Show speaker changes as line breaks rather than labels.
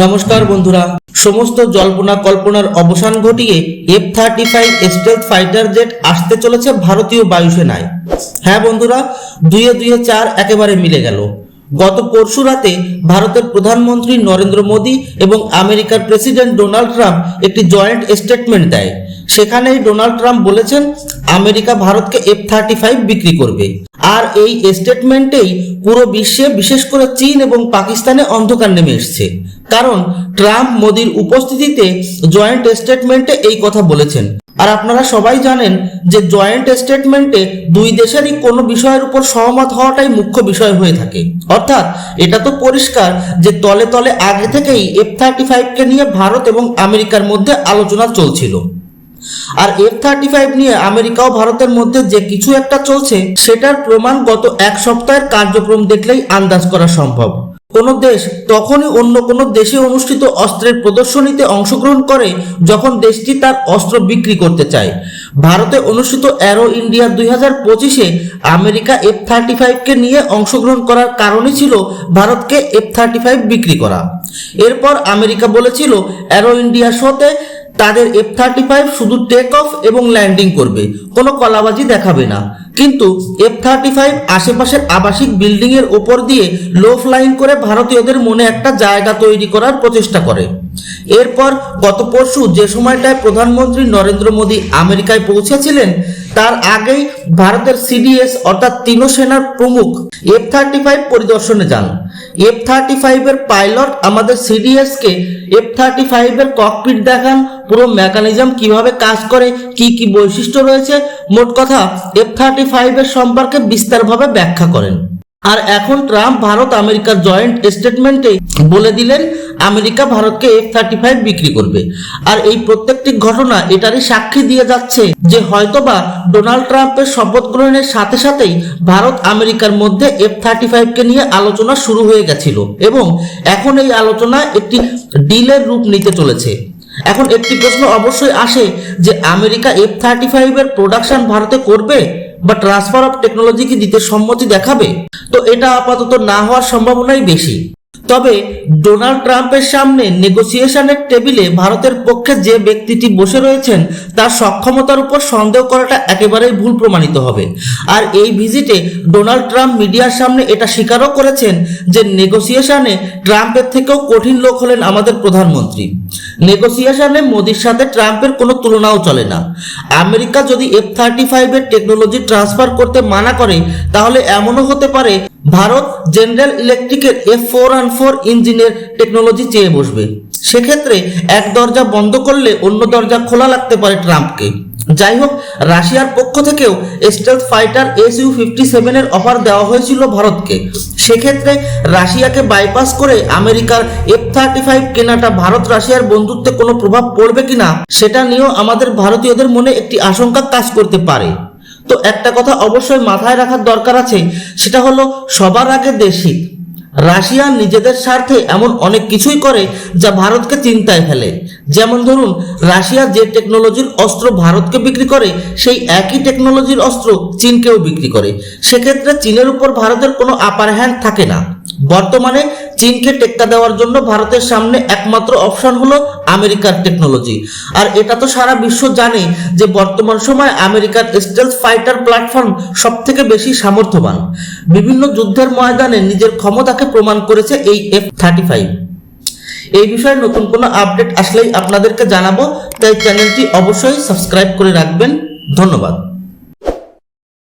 নমস্কার বন্ধুরা। সমস্ত জল্পনা কল্পনার অবসান ঘটিয়ে F thirty five stealth fighter jet আসতে চলেছে ভারতীয় বায়ুসেনায়। হ্যাঁ বন্ধুরা, দুয়ে দুয়ে চার একেবারে মিলে গেল। গত পরশু রাতে ভারতের প্রধানমন্ত্রী নরেন্দ্র মোদী এবং আমেরিকার প্রেসিডেন্ট ডোনাল্ড ট্রাম্প একটি জয়েন্ট স্টেটমেন্ট দেয়। সেখানেই ডোনাল্ড ট্রাম্প বলেছেন, আমেরিকা ভারতকে এফ থার্টি ফাইভ বিক্রি করবে। আর এই স্টেটমেন্টেই পুরো বিশ্বে, বিশেষ করে চীন এবং পাকিস্তানে অন্ধকার নেমে এসছে। কারণ ট্রাম্প মোদির উপস্থিতিতে জয়েন্ট স্টেটমেন্টে এই কথা বলেছেন। আর আপনারা সবাই জানেন যে জয়েন্ট স্টেটমেন্টে দুই দেশেরই কোনো বিষয়ের উপর সহমত হওয়াটাই মুখ্য বিষয় হয়ে থাকে। অর্থাৎ এটা তো পরিষ্কার যে তলে তলে আগে থেকেই এফ থার্টি ফাইভকে নিয়ে ভারত এবং আমেরিকার মধ্যে আলোচনা চলছিল। আর এফ থার্টি ফাইভ নিয়ে আমেরিকা ও ভারতের মধ্যে যে কিছু একটা চলছে, সেটার প্রমাণ গত এক সপ্তাহের কার্যক্রম দেখলেই আন্দাজ করা সম্ভব। কোন দেশ তখনই অন্য কোন দেশে অনুষ্ঠিত অস্ত্রের প্রদর্শনীতে অংশগ্রহণ করে যখন দেশটি তার অস্ত্র বিক্রি করতে চায়। ভারতে অনুষ্ঠিত অ্যারো ইন্ডিয়া দুই হাজার পঁচিশে আমেরিকা এফ থার্টি ফাইভকে নিয়ে অংশগ্রহণ করার কারণই ছিল ভারতকে এফ থার্টি ফাইভ বিক্রি করা। এরপর আমেরিকা বলেছিল অ্যারো ইন্ডিয়া শোতে তাদের এফ থার্টি ফাইভ শুধু টেক অফ এবং ল্যান্ডিং করবে, কোনো কলাবাজি দেখাবে না। কিন্তু এফ থার্টি ফাইভ আশেপাশের আবাসিক বিল্ডিংয়ের ওপর দিয়ে লো ফ্লাইং করে ভারতীয়দের মনে একটা জায়গা তৈরি করার প্রচেষ্টা করে। এরপর গত পরশু যে সময়টায় প্রধানমন্ত্রী নরেন্দ্র মোদী আমেরিকায় পৌঁছেছিলেন, তার আগেই ভারতের সিডিএস অর্থাৎ তিন সেনার প্রমুখ এফ থার্টি ফাইভ পরিদর্শনে যান। এফ থার্টি ফাইভের পাইলট আমাদের সিডিএসকে এফ থার্টি ফাইভের ককপিট দেখান, পুরো মেকানিজম কীভাবে কাজ করে, কি কি বৈশিষ্ট্য রয়েছে, মোট কথা এফ থার্টি ফাইভের সম্পর্কে বিস্তারভাবে ব্যাখ্যা করেন। আর এখন ট্রাম্প ভারত আমেরিকার জয়েন্ট স্টেটমেন্টে বলে দিলেন, আমেরিকা ভারতকে এফ থার্টি ফাইভ বিক্রি করবে। আর এই প্রত্যেকটি ঘটনা এটারই সাক্ষী দিয়ে যাচ্ছে যে হয়তোবা ডোনাল্ড ট্রাম্পের শপথ গ্রহণের সাথে সাথেই ভারত আমেরিকার মধ্যে এফ থার্টি ফাইভকে নিয়ে আলোচনা শুরু হয়ে গেছিল এবং এখন এই আলোচনা একটি ডিলের রূপ নিতে চলেছে। এখন একটি প্রশ্ন অবশ্যই আসে যে আমেরিকা এফ থার্টি ফাইভের প্রোডাকশন ভারতে করবে বা ট্রান্সফার অফ টেকনোলজি কি দিতে সম্মতি দেখাবে? তো এটা আপাতত না হওয়ার সম্ভাবনাই বেশি। তবে ডোনাল্ড ট্রাম্পের সামনে নেগোসিয়েশনের টেবিলে ভারতের পক্ষে যে ব্যক্তিটি বসে রয়েছেন, তার সক্ষমতার উপর সন্দেহ করাটা একেবারেই ভুল প্রমাণিত হবে। আর এই ভিজিটে ডোনাল্ড ট্রাম্প মিডিয়ার সামনে এটা স্বীকারও করেছেন যে নেগোসিয়েশনে ট্রাম্পের থেকেও কঠিন লোক হলেন আমাদের প্রধানমন্ত্রী। নেগোসিয়েশনে মোদির সাথে ট্রাম্পের কোনো তুলনাও চলে না। আমেরিকা যদি এফ থার্টি ফাইভের টেকনোলজি ট্রান্সফার করতে মানা করে, তাহলে এমনও হতে পারে, ভারত জেনারেল ইলেকট্রিকের এফ ফোর অ্যান্ড ফোর ইঞ্জিনের টেকনোলজি চেয়ে বসবে। সেক্ষেত্রে এক দরজা বন্ধ করলে অন্য দরজা খোলা লাগতে পারে ট্রাম্পকে। যাই হোক, রাশিয়ার পক্ষ থেকেও stealth fighter S U fifty সেভেনের অফার দেওয়া হয়েছিল ভারতকে। সেক্ষেত্রে রাশিয়াকে বাইপাস করে আমেরিকার এফ থার্টি ফাইভ কেনাটা ভারত রাশিয়ার বন্ধুত্বে কোনো প্রভাব পড়বে কিনা, সেটা নিয়েও আমাদের ভারতীয়দের মনে একটি আশঙ্কা কাজ করতে পারে। তো একটা কথা অবশ্যই মাথায় রাখার দরকার আছে, সেটা হলো সবার আগে দেশি রাশিয়া নিজেদের স্বার্থে এমন অনেক কিছুই করে যা ভারতকে চিন্তায় ফেলে। যেমন ধরুন, রাশিয়া যে টেকনোলজির অস্ত্র ভারতকে বিক্রি করে, সেই একই টেকনোলজির অস্ত্র চীনকেও বিক্রি করে। সেক্ষেত্রে চীনের উপর ভারতের কোনো আপার হ্যান্ড থাকে না। বর্তমানে চীনকে টেক্কা দেওয়ার জন্য ভারতের সামনে একমাত্র অপশন হলো আমেরিকার টেকনোলজি। আর এটা তো সারা বিশ্ব জানে যে বর্তমান সময় আমেরিকার স্টেলথ ফাইটার প্ল্যাটফর্ম সব থেকে বেশি সামর্থ্যবান। বিভিন্ন যুদ্ধের ময়দানে নিজের ক্ষমতাকে প্রমাণ করেছে এই এফ থার্টি ফাইভ এই বিষয়ে নতুন কোনো আপডেট আসলেই আপনাদেরকে জানাব, তাই চ্যানেলটি অবশ্যই সাবস্ক্রাইব করে রাখবেন। ধন্যবাদ।